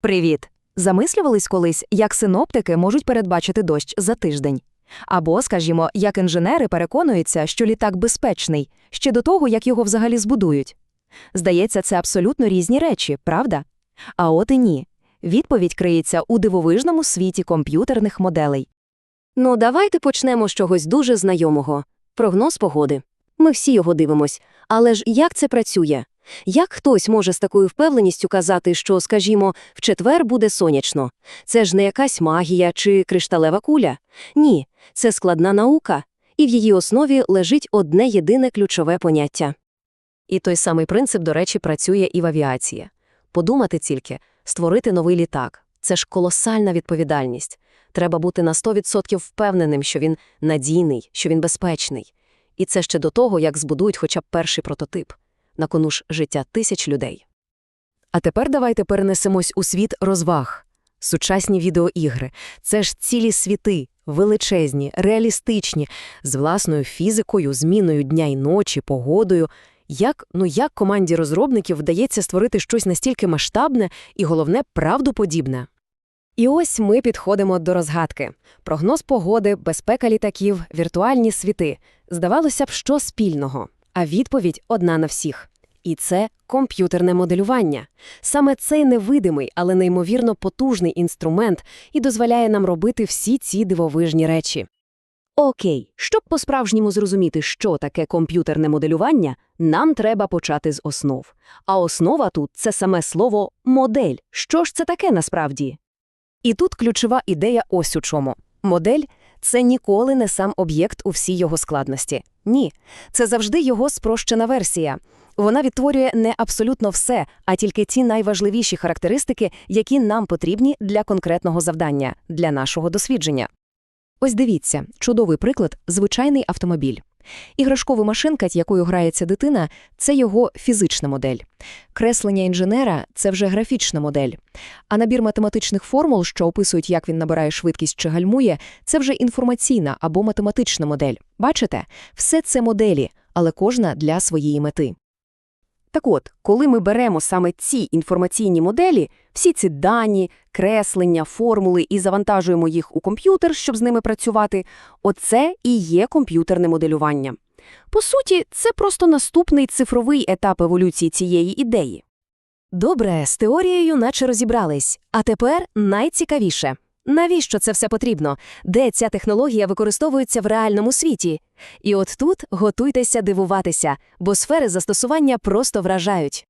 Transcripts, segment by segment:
Привіт! Замислювались колись, як синоптики можуть передбачити дощ за тиждень. Або, скажімо, як інженери переконуються, що літак безпечний, ще до того, як його взагалі збудують. Здається, це абсолютно різні речі, правда? А от і ні. Відповідь криється у дивовижному світі комп'ютерних моделей. Ну, давайте почнемо з чогось дуже знайомого прогноз погоди. Ми всі його дивимось. Але ж як це працює? Як хтось може з такою впевненістю казати, що, скажімо, в четвер буде сонячно? Це ж не якась магія чи кришталева куля. Ні, це складна наука, і в її основі лежить одне єдине ключове поняття. І той самий принцип, до речі, працює і в авіації. Подумати тільки, створити новий літак – це ж колосальна відповідальність. Треба бути на 100% впевненим, що він надійний, що він безпечний. І це ще до того, як збудують хоча б перший прототип. На кону ж життя тисяч людей. А тепер давайте перенесемось у світ розваг. Сучасні відеоігри – це ж цілі світи, величезні, реалістичні, з власною фізикою, зміною дня й ночі, погодою. Як, ну як команді розробників вдається створити щось настільки масштабне і, головне, правдоподібне? І ось ми підходимо до розгадки. Прогноз погоди, безпека літаків, віртуальні світи. Здавалося б, що спільного. А відповідь одна на всіх. І це комп'ютерне моделювання. Саме цей невидимий, але неймовірно потужний інструмент і дозволяє нам робити всі ці дивовижні речі. Окей, щоб по-справжньому зрозуміти, що таке комп'ютерне моделювання, нам треба почати з основ. А основа тут – це саме слово «модель». Що ж це таке насправді? І тут ключова ідея ось у чому. Модель – це ніколи не сам об'єкт у всій його складності. Ні, це завжди його спрощена версія. Вона відтворює не абсолютно все, а тільки ті найважливіші характеристики, які нам потрібні для конкретного завдання, для нашого дослідження. Ось дивіться, чудовий приклад – звичайний автомобіль. Іграшкова машинка, якою грається дитина, це його фізична модель. Креслення інженера це вже графічна модель. А набір математичних формул, що описують, як він набирає швидкість чи гальмує, це вже інформаційна або математична модель. Бачите? Все це моделі, але кожна для своєї мети. Так от, коли ми беремо саме ці інформаційні моделі, всі ці дані, креслення, формули і завантажуємо їх у комп'ютер, щоб з ними працювати, оце і є комп'ютерне моделювання. По суті, це просто наступний цифровий етап еволюції цієї ідеї. Добре, з теорією наче розібрались. А тепер найцікавіше. Навіщо це все потрібно? Де ця технологія використовується в реальному світі? І от тут готуйтеся дивуватися, бо сфери застосування просто вражають.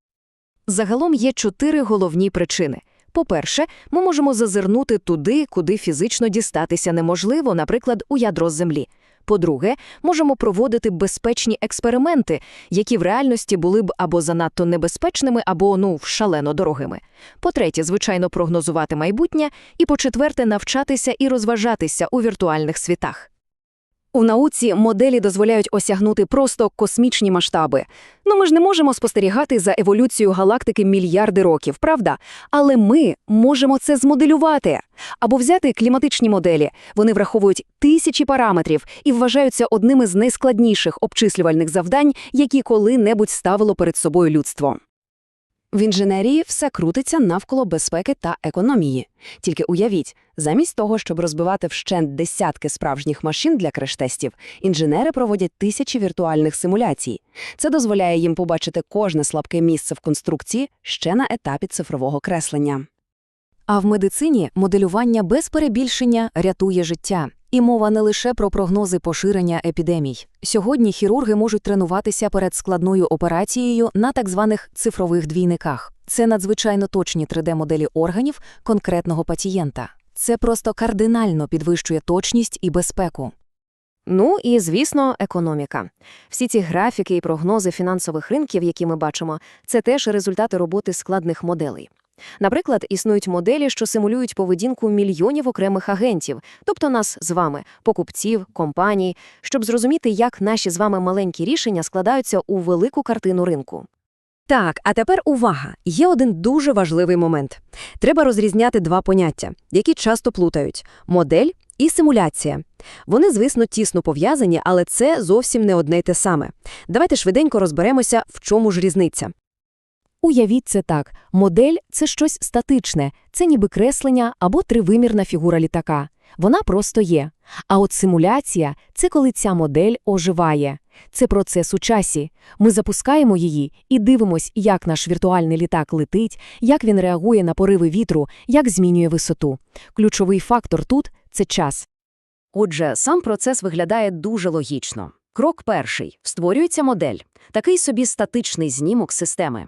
Загалом є чотири головні причини. По-перше, ми можемо зазирнути туди, куди фізично дістатися неможливо, наприклад, у ядро Землі. По-друге, можемо проводити безпечні експерименти, які в реальності були б або занадто небезпечними, або ну шалено дорогими. По-третє, звичайно, прогнозувати майбутнє. І по-четверте, навчатися і розважатися у віртуальних світах. У науці моделі дозволяють осягнути просто космічні масштаби. Ну ми ж не можемо спостерігати за еволюцією галактики мільярди років, правда? Але ми можемо це змоделювати. Або взяти кліматичні моделі. Вони враховують тисячі параметрів і вважаються одними з найскладніших обчислювальних завдань, які коли-небудь ставило перед собою людство. В інженерії все крутиться навколо безпеки та економії. Тільки уявіть, замість того, щоб розбивати вщент десятки справжніх машин для креш-тестів, інженери проводять тисячі віртуальних симуляцій. Це дозволяє їм побачити кожне слабке місце в конструкції ще на етапі цифрового креслення. А в медицині моделювання без перебільшення рятує життя. І мова не лише про прогнози поширення епідемій. Сьогодні хірурги можуть тренуватися перед складною операцією на так званих цифрових двійниках. Це надзвичайно точні 3D-моделі органів конкретного пацієнта. Це просто кардинально підвищує точність і безпеку. Ну і, звісно, економіка. Всі ці графіки і прогнози фінансових ринків, які ми бачимо, це теж результати роботи складних моделей. Наприклад, існують моделі, що симулюють поведінку мільйонів окремих агентів, тобто нас з вами, покупців, компаній, щоб зрозуміти, як наші з вами маленькі рішення складаються у велику картину ринку. Так, а тепер увага! Є один дуже важливий момент. Треба розрізняти два поняття, які часто плутають модель і симуляція. Вони, звісно, тісно пов'язані, але це зовсім не одне й те саме. Давайте швиденько розберемося, в чому ж різниця. Уявіть це так. Модель – це щось статичне, це ніби креслення або тривимірна фігура літака. Вона просто є. А от симуляція – це коли ця модель оживає. Це процес у часі. Ми запускаємо її і дивимось, як наш віртуальний літак летить, як він реагує на пориви вітру, як змінює висоту. Ключовий фактор тут – це час. Отже, сам процес виглядає дуже логічно. Крок перший – створюється модель, такий собі статичний знімок системи.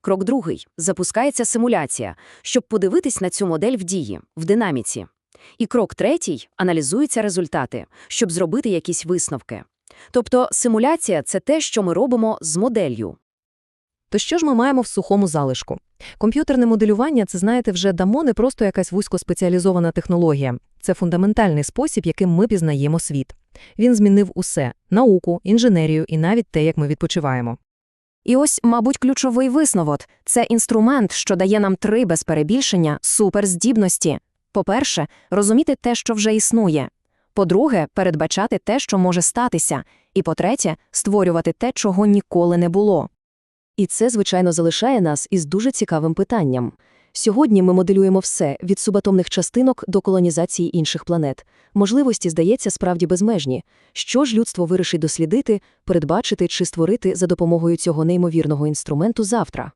Крок другий – запускається симуляція, щоб подивитись на цю модель в дії, в динаміці. І крок третій – аналізуються результати, щоб зробити якісь висновки. Тобто симуляція – це те, що ми робимо з моделлю. То що ж ми маємо в сухому залишку? Комп'ютерне моделювання – це, знаєте, вже дамо не просто якась вузькоспеціалізована технологія. Це фундаментальний спосіб, яким ми пізнаємо світ. Він змінив усе – науку, інженерію і навіть те, як ми відпочиваємо. І ось, мабуть, ключовий висновок – це інструмент, що дає нам три без перебільшення суперздібності. По-перше, розуміти те, що вже існує. По-друге, передбачати те, що може статися. І по-третє, створювати те, чого ніколи не було. І це, звичайно, залишає нас із дуже цікавим питанням. Сьогодні ми моделюємо все – від субатомних частинок до колонізації інших планет. Можливості, здається, справді безмежні. Що ж людство вирішить дослідити, передбачити чи створити за допомогою цього неймовірного інструменту завтра?